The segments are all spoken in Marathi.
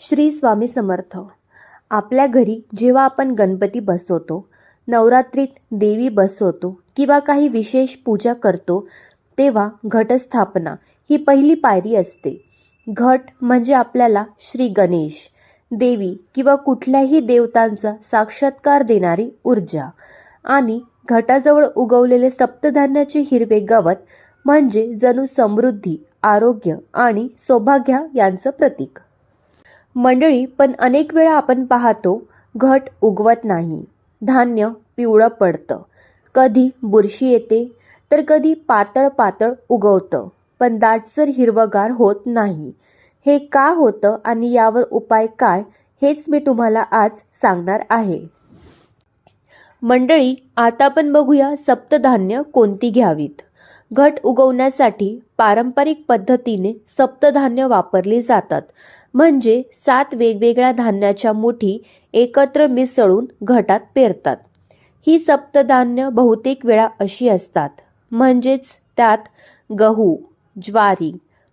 श्री स्वामी समर्थ. आपल्या घरी जेव्हा आपण गणपती बसवतो नवरात्रीत देवी बसवतो किंवा काही विशेष पूजा करतो तेव्हा घटस्थापना ही पहिली पायरी असते. घट म्हणजे आपल्याला श्री गणेश देवी किंवा कुठल्याही देवतांचा साक्षात्कार देणारी ऊर्जा आणि घटाजवळ उगवलेले सप्तधान्याचे हिरवे गवत म्हणजे जणू समृद्धी आरोग्य आणि सौभाग्य यांचं प्रतीक. मंडळी पण अनेक वेळा आपण पाहतो घट उगवत नाही. धान्य पिवळं पडतं. कधी बुरशी येते तर कधी पातळ पातळ उगवतं. पण दाटसर हिरवगार होत नाही. हे का होतं आणि यावर उपाय काय हेच मी तुम्हाला आज सांगणार आहे. मंडळी आता आपण बघूया सप्तधान्य कोणती घ्यावीत. घट उगवण्यासाठी पारंपरिक पद्धतीने सप्तधान्य वापरली जातात. म्हणजे सात वेगवेगळ्या धान्याच्या मुठी एकत्र मिसळून घटात पेरतात. ही सप्तधान्य बहुतेक वेळा अशी असतात. म्हणजेच त्यात गहू ज्वारी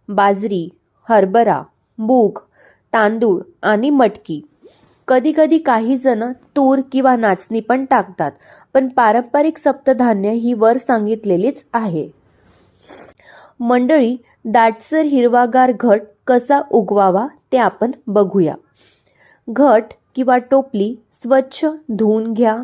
बाजरी हरभरा मूग तांदूळ आणि मटकी. कधीकधी काही जण तूर किंवा नाचणी पण टाकतात पण पारंपरिक सप्तधान्य ही वर सांगितलेलीच आहे. मंडळी दाटसर हिरवागार घट कसा उगवावा ते आपण बघूया. घट किंवा टोपली स्वच्छ धुवून घ्या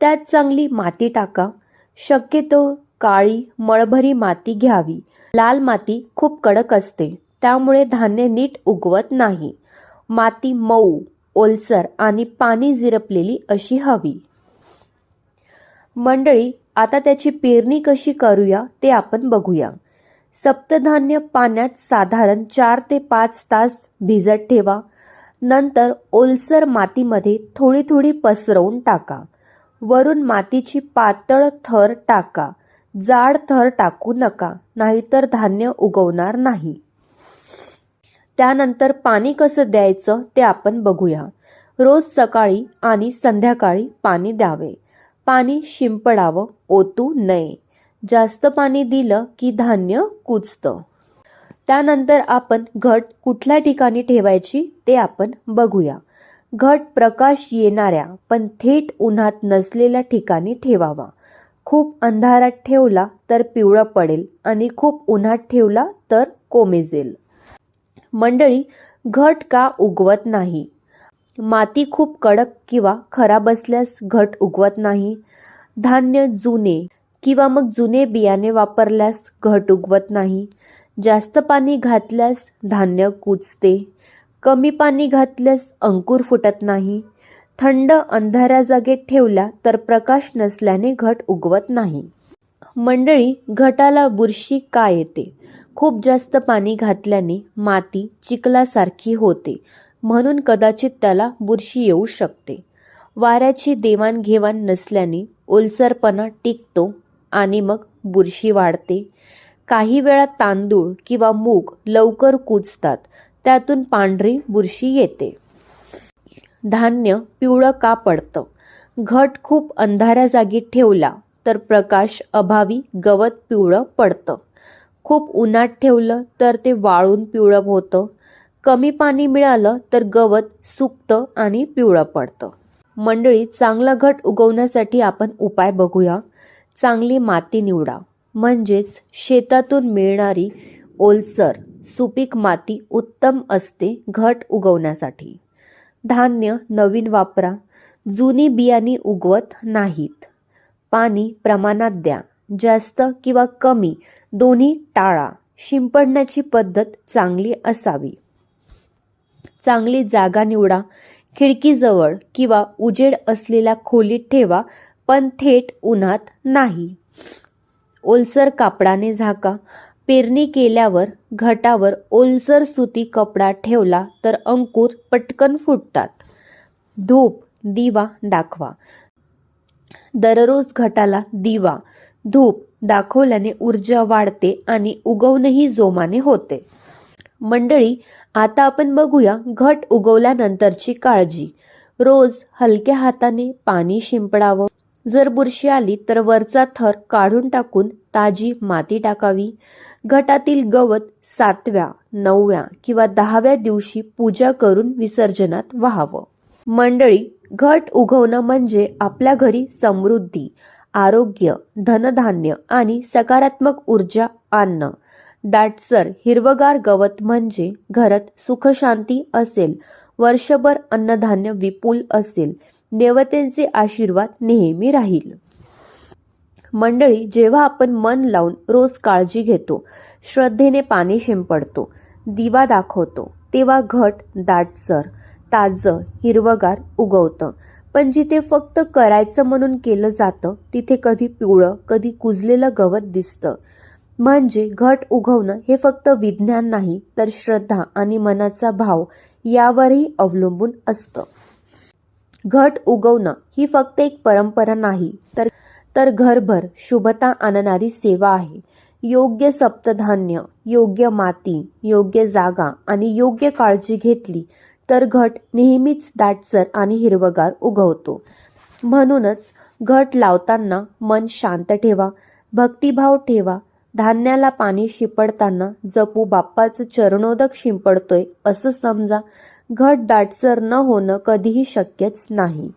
त्यात चांगली माती टाका शक्यतो काळी मळभरी माती घ्यावी. लाल माती खूप कडक असते त्यामुळे धान्य नीट उगवत नाही. माती मऊ ओलसर आणि पाणी जिरपलेली अशी हवी. मंडळी आता त्याची पेरणी कशी करूया ते आपण बघूया. सप्तधान्य पाण्यात साधारण चार ते पाच तास भिजत ठेवा. नंतर ओलसर मातीमध्ये थोडी थोडी पसरवून टाका. वरून मातीची पातळ थर टाका. जाड थर टाकू नका नाहीतर धान्य उगवणार नाही. त्यानंतर पाणी कसं द्यायचं ते आपण बघूया. रोज सकाळी आणि संध्याकाळी पाणी द्यावे. पाणी शिंपडावं ओतू नये. जास्त पाणी दिलं की धान्य कुजतं. त्यानंतर आपण घट कुठल्या ठिकाणी ठेवायची ते आपण बघूया. घट प्रकाश येणाऱ्या पण थेट उन्हात नसलेल्या ठिकाणी ठेवावा. खूप अंधारात ठेवला तर पिवळा पडेल आणि खूप उन्हात ठेवला तर कोमेजेल. मंडळी घट का उगवत नाही? माती खूप कडक किंवा खराब असल्यास घट उगवत नाही. धान्य जुने किंवा मग जुने बियाणे वापरल्यास घट उगवत नाही. जास्त पाणी घातल्यास धान्य कुजते. कमी पाणी घातल्यास अंकुर फुटत नाही. थंड अंधाऱ्या जागेत ठेवल्या तर प्रकाश नसल्याने घट उगवत नाही. मंडळी घटाला बुरशी का येते? खूप जास्त पाणी घातल्याने माती चिखलासारखी होते म्हणून कदाचित त्याला बुरशी येऊ शकते. वाऱ्याची देवाणघेवाण नसल्याने ओलसरपणा टिकतो. आणि मग बुरशी वाढते. काही वेळा तांदूळ किंवा मूग लवकर कुजतात. त्यातून पांढरी बुरशी येते. धान्य पिवळं का पडतं? घट खूप अंधाऱ्या जागी ठेवला तर प्रकाश अभावी गवत पिवळं पडतं. खूप उन्हात ठेवलं तर ते वाळून पिवळं होतं. कमी पाणी मिळालं तर गवत सुकतं आणि पिवळं पडतं. मंडळी चांगला घट उगवण्यासाठी आपण उपाय बघूया. चांगली माती निवडा म्हणजेच शेतातून मिळणारी ओलसर सुपीक माती उत्तम असते घट उगवण्यासाठी. धान्य नवीन वापरा जुनी बियाणी उगवत नाहीत. पाणी प्रमाणात द्या जास्त किंवा कमी दोन्ही टाळा. शिंपडण्याची पद्धत चांगली असावी. चांगली जागा निवडा खिडकीजवळ किंवा उजेड असलेल्या खोलीत ठेवा पण थेट उन्हात नाही. ओलसर कापडाने झाका. पेरणी केल्यावर घटावर ओलसर सुती कपडा ठेवला तर अंकुर पटकन फुटतात. धूप दिवा दाखवा. दररोज घटाला दिवा. धूप दाखवल्याने ऊर्जा वाढते आणि उगवणही जोमाने होते. मंडळी आता आपण बघूया घट उगवल्यानंतरची काळजी. रोज हलक्या हाताने पाणी शिंपडावं. जर बुरशी आली तर वरचा थर काढून टाकून ताजी माती टाकावी. घटातील गवत सातव्या नवव्या किंवा दहाव्या दिवशी पूजा करून विसर्जनात व्हावं. मंडळी घट उगवणं म्हणजे आपल्या घरी समृद्धी आरोग्य धनधान्य आणि सकारात्मक ऊर्जा आणणं. दाटसर हिरवगार गवत म्हणजे घरात सुखशांती असेल वर्षभर अन्नधान्य विपुल असेल देवतेंचे आशीर्वाद नेहमी राहील. मंडळी जेव्हा आपण मन लावून रोज काळजी घेतो श्रद्धेने पाणी शिंपडतो दिवा दाखवतो तेव्हा घट दाटसर ताजं हिरवगार उगवतं. पण जिथे फक्त करायचं म्हणून केलं जातं तिथे कधी पिवळं कधी कुजलेलं गवत दिसतं. म्हणजे घट उगवणं हे फक्त विज्ञान नाही तर श्रद्धा आणि मनाचा भाव यावरही अवलंबून असतं. घट उगवणं ही फक्त एक परंपरा नाही तर तर घरभर शुभता आणणारी सेवा आहे. योग्य सप्तधान्य योग्य माती योग्य जागा आणि योग्य काळजी घेतली तर घट नेहमीच दाटसर आणि हिरवगार उगवतो. म्हणूनच घट लावताना मन शांत ठेवा भक्तिभाव ठेवा धान्याला पाणी शिंपडताना जपू बाप्पाचं चरणोदक शिंपडतोय असं समजा घट दाटसर न होणं कधीही शक्यच नाही.